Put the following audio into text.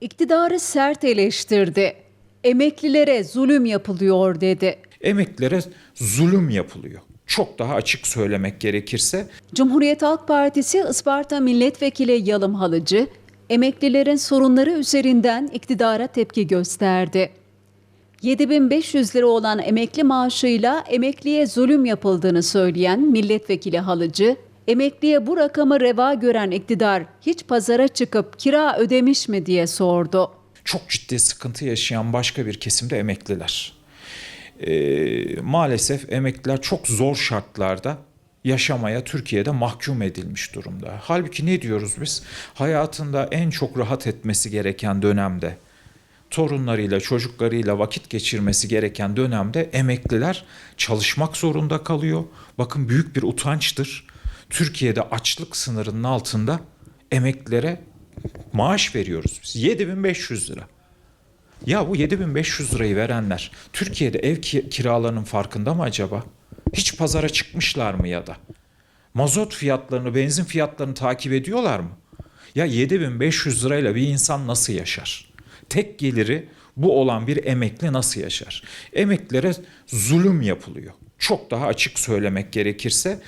İktidarı sert eleştirdi. Emeklilere zulüm yapılıyor dedi. Emeklilere zulüm yapılıyor. Çok daha açık söylemek gerekirse Cumhuriyet Halk Partisi Isparta Milletvekili Yalım Halıcı, emeklilerin sorunları üzerinden iktidara tepki gösterdi. 7500 lira olan emekli maaşıyla emekliye zulüm yapıldığını söyleyen milletvekili Halıcı, emekliye bu rakamı reva gören iktidar hiç pazara çıkıp kira ödemiş mi diye sordu. çok ciddi sıkıntı yaşayan başka bir kesimde emekliler. Ee, maalesef emekliler çok zor şartlarda yaşamaya Türkiye'de mahkum edilmiş durumda. Halbuki ne diyoruz biz? Hayatında en çok rahat etmesi gereken dönemde, torunlarıyla, çocuklarıyla vakit geçirmesi gereken dönemde emekliler çalışmak zorunda kalıyor. Bakın büyük bir utançtır. Türkiye'de açlık sınırının altında emeklilere maaş veriyoruz biz. 7500 lira. Ya bu 7500 lirayı verenler Türkiye'de ev ki- kiralarının farkında mı acaba? Hiç pazara çıkmışlar mı ya da? Mazot fiyatlarını, benzin fiyatlarını takip ediyorlar mı? Ya 7500 lirayla bir insan nasıl yaşar? Tek geliri bu olan bir emekli nasıl yaşar? Emeklilere zulüm yapılıyor. Çok daha açık söylemek gerekirse